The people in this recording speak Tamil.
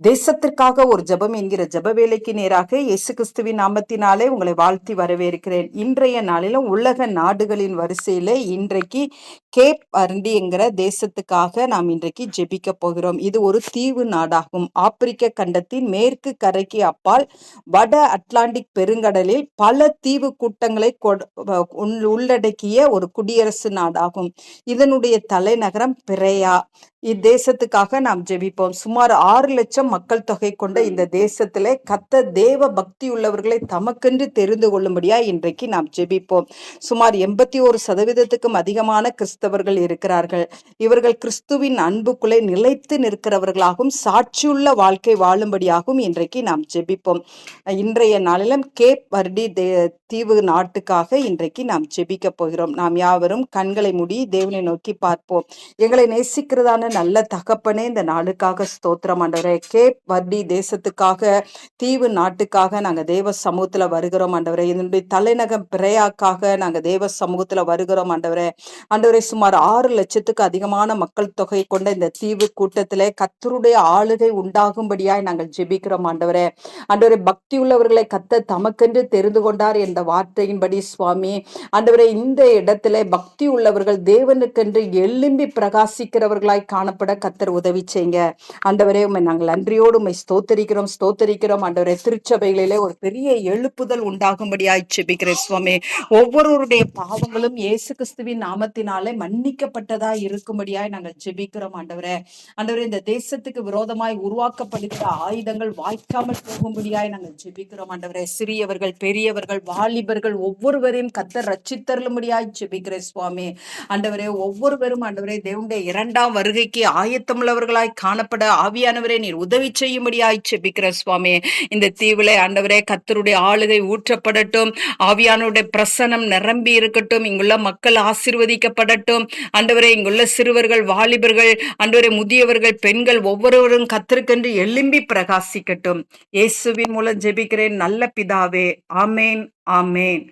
தேசத்திற்காக ஒரு ஜெபம் என்கிற ஜப வேலைக்கு நேராக இயேசு கிறிஸ்துவின் நாமத்தினாலே உங்களை வாழ்த்தி வரவேற்கிறேன். இன்றைய நாளிலும் உலக நாடுகளின் வரிசையில இன்றைக்கு கேப் அருண்டி என்கிற தேசத்துக்காக நாம் இன்றைக்கு ஜெபிக்க போகிறோம். இது ஒரு தீவு நாடாகும். ஆப்பிரிக்க கண்டத்தின் மேற்கு கரைக்கு அப்பால் வட அட்லாண்டிக் பெருங்கடலில் பல தீவு கூட்டங்களை உள்ளடக்கிய ஒரு குடியரசு நாடாகும். இதனுடைய தலைநகரம் பிரேயா. இத்தேசத்துக்காக நாம் ஜெபிப்போம். சுமார் ஆறு லட்சம் மக்கள் தொகை கொண்ட இந்த தேசத்துல கத்த தேவ பக்தி உள்ளவர்களை தமக்கென்று தெரிந்து கொள்ளும்படியா இன்றைக்கு நாம் ஜெபிப்போம். சுமார் எண்பத்தி ஒரு சதவீதத்துக்கும் அதிகமான கிறிஸ்தவர்கள் இருக்கிறார்கள். இவர்கள் கிறிஸ்துவின் அன்புக்குள்ளே நிலைத்து நிற்கிறவர்களாகவும் சாட்சியுள்ள வாழ்க்கை வாழும்படியாகவும் இன்றைக்கு நாம் ஜெபிப்போம். இன்றைய நாளிலும் கேப் வர்டி தே தீவு நாட்டுக்காக இன்றைக்கு நாம் ஜெபிக்க போகிறோம். நாம் யாவரும் கண்களை மூடி தேவனை நோக்கி பார்ப்போம். எங்களை நேசிக்கிறதான நல்ல தகப்பனே இந்த நாளுக்காக ஸ்தோத்திரம் ஆண்டவரே. கேப் வர்டி தேசத்துக்காக தீவு நாட்டுக்காக நாங்கள் தேவ சமூகத்தில் வருகிறோம் ஆண்டவரே. இதனுடைய தலைநகம் பிரயாக்காக நாங்கள் தேவ சமூகத்தில் வருகிறோம் ஆண்டவரே. ஆண்டவரே சுமார் ஆறு லட்சத்துக்கு அதிகமான மக்கள் தொகை கொண்ட இந்த தீவு கூட்டத்திலே கத்தருடைய ஆளுகை உண்டாகும்படியாய் நாங்கள் ஜெபிக்கிறோம் ஆண்டவரே. ஆண்டவரே பக்தி உள்ளவர்களை கத்த தமக்கென்று தெரிந்து கொண்டார் என்ற வார்த்தையின்படி சுவாமி ஆண்டவரே இந்த இடத்துல பக்தி உள்ளவர்கள் தேவனுக்கென்று எலும்பி பிரகாசிக்கிறவர்களாய் காணப்பட கத்தர் உதவி செய்யுங்க. ஆண்டவரே உண்மை நாங்கள் நன்றியோடு உண்மை ஸ்தோத்தரிக்கிறோம் ஸ்தோத்தரிக்கிறோம். ஆண்டவரே திருச்சபைகளிலே ஒரு பெரிய எழுப்புதல் உண்டாகும்படியாய் செபிக்கிறேன் சுவாமி. ஒவ்வொருவருடைய பாவங்களும் இயேசு கிறிஸ்துவின் நாமத்தினாலே மன்னிக்கப்பட்டதா இருக்கும்படியாய் நாங்கள் ஜெபிக்கிறோம் ஆண்டவரே. ஆண்டவரே இந்த தேசத்துக்கு விரோதமாய் உருவாக்கப்படுகிற ஆயுதங்கள் வாய்க்காமல் போகும்படியாய் நாங்கள் ஜெபிக்கிறோம் ஆண்டவரே. சிறியவர்கள் பெரியவர்கள் வாலிபர்கள் ஒவ்வொருவரையும் கத்தர் ரச்சித்தருளும்படியாய் ஜெபிக்கிறேன் சுவாமி. ஆண்டவரே ஒவ்வொருவரும் ஆண்டவரே தேவனுடைய இரண்டாம் வருகை வருகைக்கு ஆயத்தமுள்ளவர்களாய் காணப்பட ஆவியானவரே நீர் உதவி செய்யும்படியாய் செபிக்கிற சுவாமி. இந்த தீவிலே ஆண்டவரே கத்தருடைய ஆளுகை ஊற்றப்படட்டும். ஆவியானவருடைய பிரசனம் நிரம்பி இருக்கட்டும். இங்குள்ள மக்கள் ஆசிர்வதிக்கப்படட்டும். ஆண்டவரே இங்குள்ள சிறுவர்கள் வாலிபர்கள் ஆண்டவரே முதியவர்கள் பெண்கள் ஒவ்வொருவரும் கத்திருக்கென்று எலும்பி பிரகாசிக்கட்டும். இயேசுவின் மூலம் ஜெபிக்கிறேன். நல்ல பிதாவே ஆமேன் ஆமேன்.